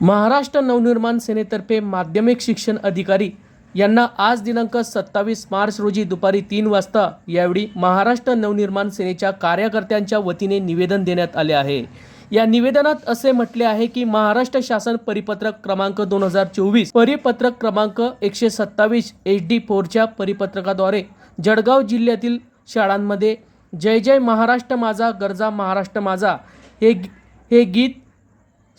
महाराष्ट्र नवनिर्माण सेनेतर्फे माध्यमिक शिक्षण अधिकारी यांना आज दिनांक सत्तावीस मार्च रोजी दुपारी तीन वाजता यावेळी महाराष्ट्र नवनिर्माण सेनेच्या कार्यकर्त्यांच्या वतीने निवेदन देण्यात आले आहे. या निवेदनात असे म्हटले आहे की महाराष्ट्र शासन परिपत्रक क्रमांक दोन हजार चोवीस परिपत्रक क्रमांक एकशे सत्तावीस एच डी फोरच्या परिपत्रकाद्वारे जळगाव जिल्ह्यातील शाळांमध्ये जय जय महाराष्ट्र माझा गरजा महाराष्ट्र माझा हे हे गीत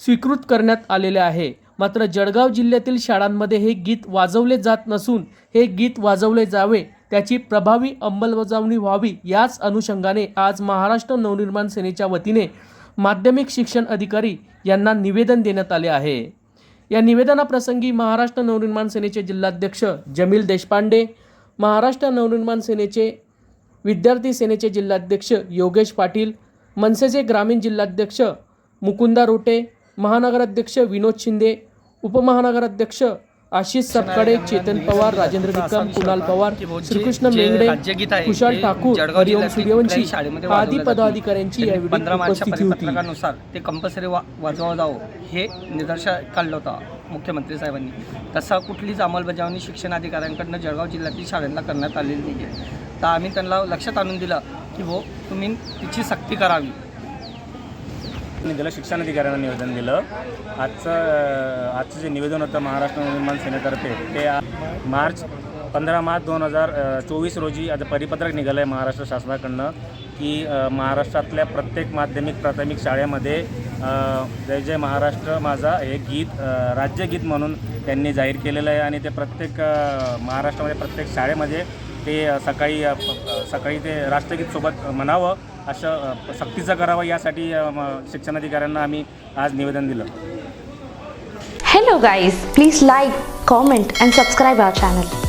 स्वीकृत करण्यात आलेले आहे. मात्र जळगाव जिल्ह्यातील शाळांमध्ये हे गीत वाजवले जात नसून हे गीत वाजवले जावे त्याची प्रभावी अंमलबजावणी व्हावी याच अनुषंगाने आज महाराष्ट्र नवनिर्माण सेनेच्या वतीने माध्यमिक शिक्षण अधिकारी यांना निवेदन देण्यात आले आहे. या निवेदनाप्रसंगी महाराष्ट्र नवनिर्माण सेनेचे जिल्हाध्यक्ष जमील देशपांडे महाराष्ट्र नवनिर्माण सेनेचे विद्यार्थी सेनेचे जिल्हाध्यक्ष योगेश पाटील मनसेचे ग्रामीण जिल्हाध्यक्ष मुकुंदा रोटे महानगराध्यक्ष विनोद शिंदे उपमहानगराध्यक्ष आशिष सपकाडे चेतन पवार राजेंद्र निकम कुणाल पवार श्रीकृष्ण मेंगडे कुशाल ठाकूर हरिओम सूर्यवंशी आदी पदाधिकाऱ्यांची पंधरा मार्चच्या परिपत्रकानुसार ते कंपल्सरी वा वाजवावं जावं हे निदर्शन काढलं होतं मुख्यमंत्री साहेबांनी. तसा कुठलीच अंमलबजावणी शिक्षण अधिकाऱ्यांकडनं जळगाव जिल्ह्यातील शाळांना करण्यात आलेली नाही आहे तर आम्ही त्यांना लक्षात आणून दिलं की हो तुम्ही तिची सक्ती करावी. मी दिलं शिक्षण अधिकाऱ्यांना निवेदन दिलं. आजचं आजचं जे निवेदन होतं महाराष्ट्र नवनिर्माण सेनेतर्फे ते मार्च पंधरा मार्च दोन हजार चोवीस रोजी आता परिपत्रक निघालं आहे महाराष्ट्र शासनाकडनं की महाराष्ट्रातल्या प्रत्येक माध्यमिक प्राथमिक शाळेमध्ये जय जय महाराष्ट्र माझा हे गीत राज्यगीत म्हणून त्यांनी जाहीर केलेलं आहे आणि ते प्रत्येक महाराष्ट्रामध्ये प्रत्येक शाळेमध्ये ते सकाळी सकाळी ते राष्ट्रगीत सोबत म्हणावं अशा सक्तीचा करावा यासाठी शिक्षण अधिकाऱ्यांना आम्ही आज निवेदन दिलं. Hello guys please like comment and subscribe our channel